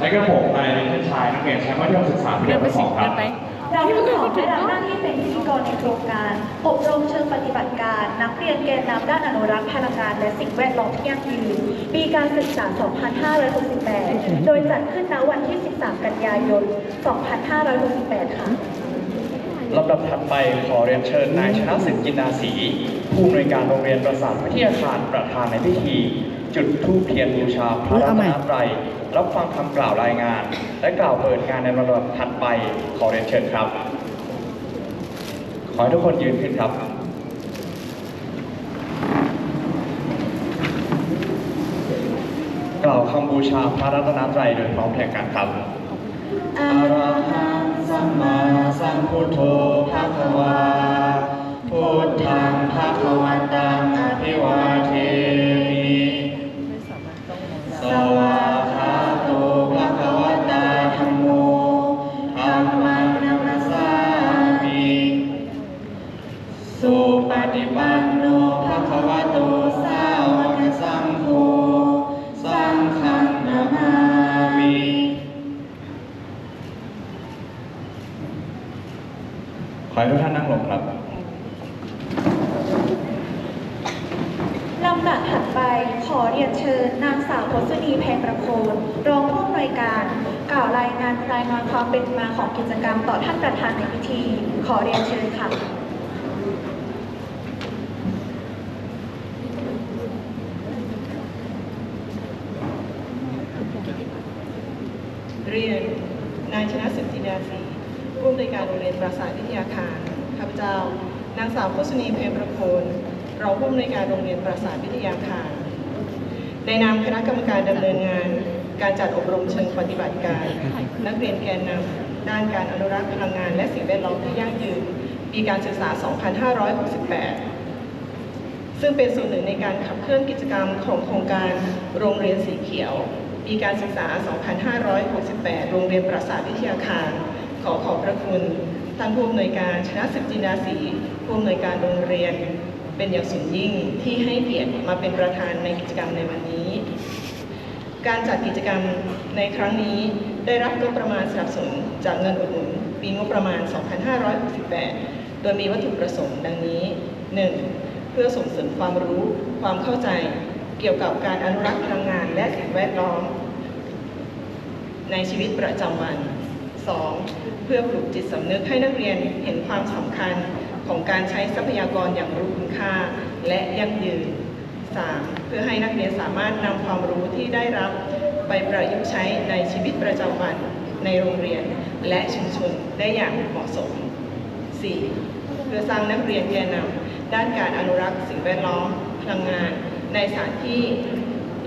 และก็ผมนายวิทยาชัยนักเรียนชั้นมัธยมศึกษาปีเดินไปที่สสิองครัเดิบนไป เราทั้งสองได้รับหน้าที่เป็นพิธีกรในโครงการ อบรมเชิงปฏิบัติการ นักเรียนแกนนำด้านอนุรักษ์พลังงานและสิ่งแวดล้อมที่ยั่งยืนปีการศึกษา 2568 โดยจัดขึ้นณวันที่ 13 กันยายน 2568 ค่ะ ลำดับถัดไปขอเรียนเชิญนายชนะสิทธิ์จินดาศรีผู้อำนวยการโรงเรียนประสาทวิทยาคารประธานในพิธี จุดธูปเทียนบูชาพระรัตนตรัยรับฟังคำกล่าวรายงาน และกล่าวเปิดงานในลำดับถัดไปขอเรียนเชิญครับ ขอให้ทุกคนยืนขึ้นครับกล่าวคำบูชาพระรัตนตรัยโดยพร้อมเพรียงกันครับอะระหังสัมมาสัมพุทโธภะคะวาพุทธัง อให้ทุกท่านนั่งลงครับลำดับถัดไปขอเรียนเชิญนางสาวพศนีแพงประโคนรองผู้อำนวยการ กล่าวรายงานรายงานความเป็นมาของกิจกรรมต่อท่านประธานในพิธี ขอเรียนเชิญค่ะเรียนนายชนะสิทธิดาศรี ผู้อำนวยการโรงเรียนปราสาทวิทยาคารข้าพเจ้านางสาวพศนีเพมประโคนรองผู้อำนวยการโรงเรียนปราสาทวิทยาคารในนามคณะกรรมการดำเนินงาน การจัดอบรมเชิงปฏิบัติการ นักเรียนแกนนำด้านการอนุรักษ์พลังงาน และสิ่งแวดล้อมที่ยั่งยืนปีการศึกษา 2568 ซึ่งเป็นส่วนหนึ่งในการขับเคลื่อนกิจกรรมของโครงการโรงเรียนสีเขียว ปีการศึกษา 2568 โรงเรียนประสาทวิทยาคาร ขอขอบพระคุณท่านผู้อำนวยการชนะสิทธิจินดาศรีผู้อำนวยการโรงเรียน เป็นอย่างสูงยิ่งที่ให้เกียรติมาเป็นประธานในกิจกรรมในวันนี้ การจัดกิจกรรมในครั้งนี้ได้รับงบประมาณสนับสนุนจากเงินอุดหนุนปีงบประมาณ 2568 โดยมีวัตถุประสงค์ดังนี้ 1. เพื่อส่งเสริมความรู้ความเข้าใจเกี่ยวกับการอนุรักษ์พลังงานและสิ่งแวดล้อม ในชีวิตประจำวัน 2. เพื่อปลูกจิตสำนึกให้นักเรียนเห็นความสำคัญของการใช้ทรัพยากรอย่างรู้คุณค่า และยั่งยืน 3. เพื่อให้นักเรียนสามารถนำความรู้ที่ได้รับไปประยุกต์ใช้ในชีวิตประจำวันในโรงเรียนและชุมชนได้อย่างเหมาะสม 4. เพื่อสร้างนักเรียนแกนนำด้านการอนุรักษ์สิ่งแวดล้อมพลังงาน ในสถานที่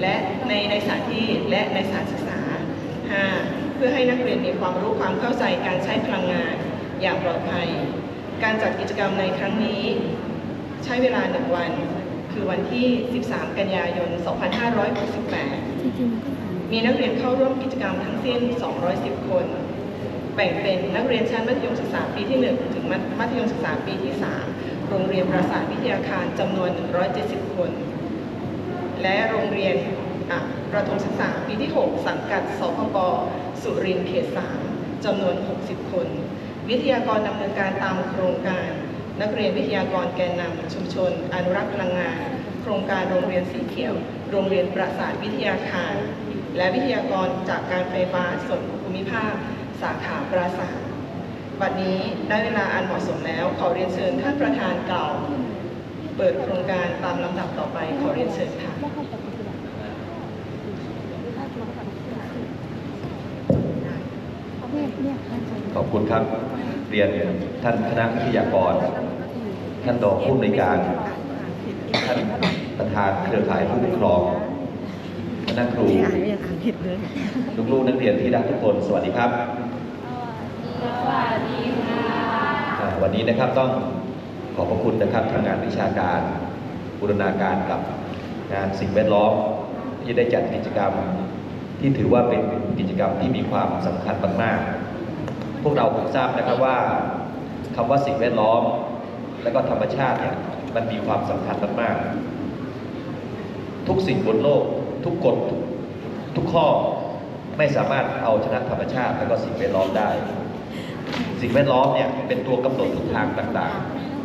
และในในสถานที่และในสถานศึกษา 5. เพื่อให้นักเรียนมีความรู้ความเข้าใจการใช้พลังงานอย่างปลอดภัย การจัดกิจกรรมในครั้งนี้ ใช้เวลาหนึ่งวัน คือวันที่ 13 กันยายน 2568 มีนักเรียนเข้าร่วมกิจกรรมทั้งสิ้น 210 คน แบ่งเป็นนักเรียนชั้นมัธยมศึกษาปีที่ 1 ถึงมัธยมศึกษาปีที่ 3 โรงเรียนประสาทวิทยาคารจำนวน 170 คน และโรงเรียน ประถมศึกษาปีที่ 6 สังกัดสพปสุรินทร์เขต 3จำนวน 60 คน วิทยากรดำเนินการตามโครงการ นักเรียนวิทยากรแกนนำชุมชน อนุรักษ์พลังงาน โครงการโรงเรียนสีเขียว โรงเรียนประสาทวิทยาคาร และวิทยากรจากการไฟฟ้าส่วนภูมิภาค สาขาปราสาทบัดนี้ได้เวลาอันเหมาะสมแล้ว ขอเรียนเชิญท่านประธานเก่า เปิดโครงการตามลำดับต่อไปขอเรียนเชิญค่ะ ขอบคุณครับเรียนท่านคณะวิทยากร ท่านรองผู้อำนวยการ ท่านประธานเครือข่ายผู้ปกครองคณะครูลูกๆนักเรียนที่รักทุกคน สวัสดีครับอ่าวันนี้นะครับต้องขอบพระคุณนะครับทางงานวิชาการบูรณาการกับงานสิ่งแวดล้อมที่ได้จัดกิจกรรม ที่ถือว่าเป็นกิจกรรมที่มีความสำคัญมากๆ พวกเราคงทราบนะครับว่าคำว่าสิ่งแวดล้อม และก็ธรรมชาติเนี่ยมันมีความสำคัญมากๆทุกสิ่งบนโลก ทุกกฎทุกข้อไม่สามารถเอาชนะธรรมชาติ และก็สิ่งแวดล้อมได้ สิ่งแวดล้อมเนี่ยเป็นตัวกำหนดทิศทางต่าง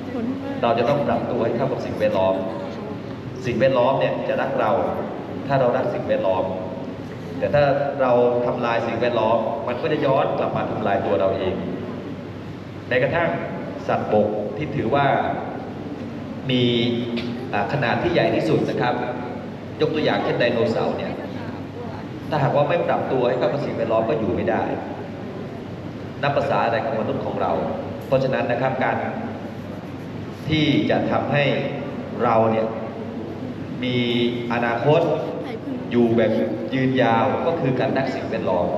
ๆ เราจะต้องปรับตัวให้เข้ากับสิ่งแวดล้อม สิ่งแวดล้อมเนี่ยจะรักเรา ถ้าเรารักสิ่งแวดล้อม แต่ถ้าเราทำลายสิ่งแวดล้อมมันก็จะย้อนกลับมาทำลายตัวเราเองแม้กระทั่งสัตว์บกที่ถือว่ามีขนาดที่ใหญ่ที่สุดนะครับ ยกตัวอย่างเช่นไดโนเสาร์เนี่ยถ้าหากว่าไม่ปรับตัวให้เข้ากับสิ่งแวดล้อมก็อยู่ไม่ได้ นับภาษาอะไรของมนุษย์ของเรา เพราะฉะนั้นนะครับการที่จะทำให้เราเนี่ยมีอนาคต อยู่แบบยืนยาวก็คือการรักสิ่งแวดล้อม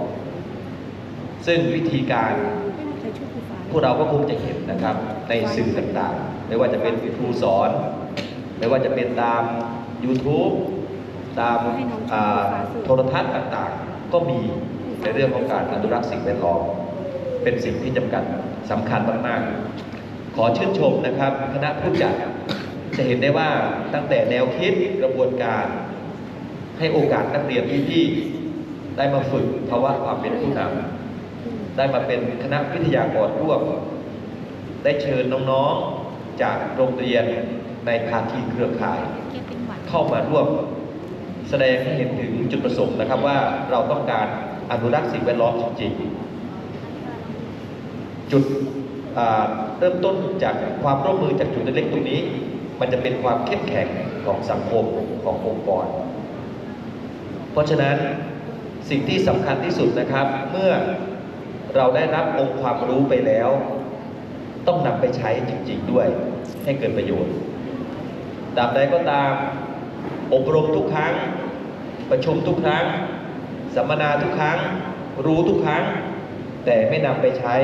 ซึ่งวิธีการพวกเราก็คงจะเห็นนะครับในสื่อต่างๆ ไม่ว่าจะเป็นครูสอน ไม่ว่าจะเป็นตาม YouTube ตามโทรทัศน์ต่างๆ ก็มีในเรื่องของการอนุรักษ์สิ่งแวดล้อมเป็นสิ่งที่จำกัดสำคัญมากๆ ขอชื่นชมนะครับ คณะผู้จัดจะเห็นได้ว่าตั้งแต่แนวคิดกระบวนการ ให้โอกาสนักเรียนพี่ๆได้มาฝึกภาวะความเป็นผู้นำได้มาเป็นคณะวิทยากรร่วม ได้เชิญน้องๆจากโรงเรียนในภาคีเครือข่าย เข้ามาร่วมแสดงให้เห็นถึงจุดประสงค์นะครับว่าเราต้องการอนุรักษ์สิ่งแวดล้อมจริงๆจุดเริ่มต้นจากความร่วมมือจากจุดเล็กๆตรงนี้ มันจะเป็นความเข้มแข็งของสังคมขององค์กร ราะฉะนั้นสิ่งที่สำคัญที่สุดนะครับ เมื่อเราได้รับองค์ความรู้ไปแล้ว ต้องนำไปใช้จริง ๆ ด้วยให้เกิดประโยชน์ตราบใดก็ตาม อบรมทุกครั้ง ประชุมทุกครั้ง สัมมนาทุกครั้ง รู้ทุกครั้ง แต่ไม่นำไปใช้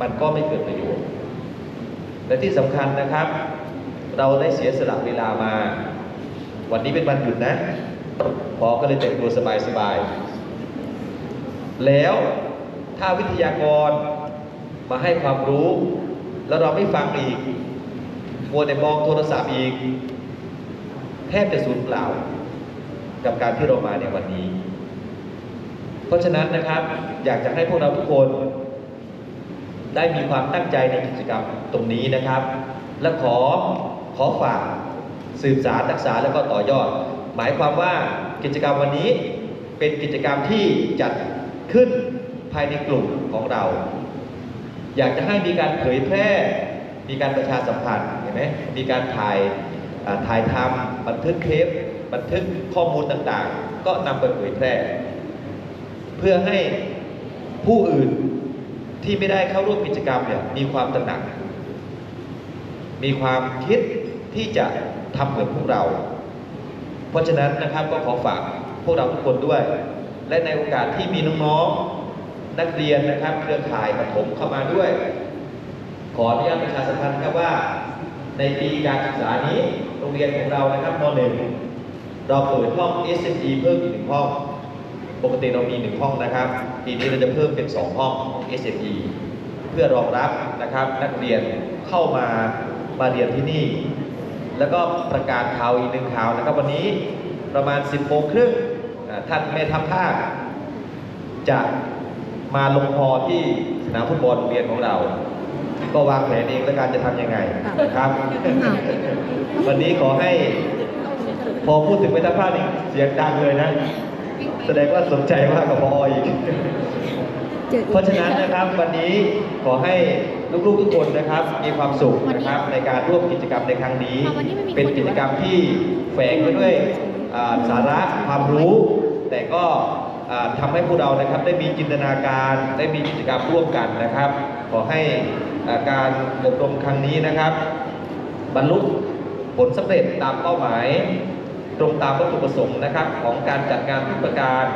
มันก็ไม่เกิดประโยชน์ และที่สำคัญนะครับ เราได้เสียสละเวลามา วันนี้เป็นวันหยุดนะ พอก็เลยแต่งตัวสบายๆ แล้วถ้าวิทยากรมาให้ความรู้ แล้วเราไม่ฟังอีกมัวแต่มองโทรศัพท์อีก แทบจะสูญเปล่า กับการที่เรามาในวันนี้ เพราะฉะนั้นนะครับ อยากจะให้พวกเราทุกคนได้มีความตั้งใจในกิจกรรมตรงนี้นะครับ และขอขอฝากสืบสารรักษาแล้วก็ต่อยอด หมายความว่ากิจกรรมวันนี้เป็นกิจกรรมที่จัดขึ้นภายในกลุ่มของเรา อยากจะให้มีการเผยแพร่ มีการประชาสัมพันธ์เห็นไหมมีการถ่ายถ่ายทำบันทึกเทปบันทึกข้อมูลต่างๆ ก็นำไปเผยแพร่ เพื่อให้ผู้อื่นที่ไม่ได้เข้าร่วมกิจกรรมเนี่ยมีความตระหนัก มีความคิดที่จะทำเหมือนพวกเรา ราะฉะนั้นนะครับก็ขอฝากพวกเราทุกคนด้วย และในโอกาสที่มีน้องๆนักเรียนนะครับ เครือข่ายประถมเข้ามาด้วย ขออนุญาตประชาสัมพันธ์ครับว่า ในปีการศึกษานี้โรงเรียนของเรานะครับม .1 เราเปิดห้อง SME เพิ่มอีกหนึ่งห้อง ปกติเรามีหนึ่งห้องนะครับ ปีนี้เราจะเพิ่มเป็น 2 ห้อง SME เพื่อรองรับนะครับนักเรียนเข้ามามาเรียนที่นี่ แล้วก็ประกาศข่าวอีกหนึ่งข่าวนะครับ วันนี้ประมาณ 10โมงครึ่งอ่าท่านแม่ทัพภาคจะมาลงพอที่สนามฟุตบอลโรงเรียนของเรา ก็วางแผนเองแล้วการจะทำยังไงนะครับ วันนี้ขอให้พอพูดถึงแม่ทัพภาคนี่เสียงดังเลยนะ แสดงว่าสนใจมากกว่าพออีก เพราะฉะนั้นนะครับวันนี้ขอให้ ลูกๆทุกคนนะครับ มีความสุขนะครับในการร่วมกิจกรรมในครั้งนี้วันนี้ไม่มีคนเป็นกิจกรรมที่แฝงไปด้วยอ่าสาระความรู้ แต่ก็อ่าทำให้พวกเรานะครับได้มีจินตนาการได้มีกิจกรรมร่วมกันนะครับ ขอให้อ่าการอบรมครั้งนี้นะครับ บรรลุผลสำเร็จตามเป้าหมาย ตรงตามวัตถุประสงค์นะครับ ของการจัดงานทุกประการ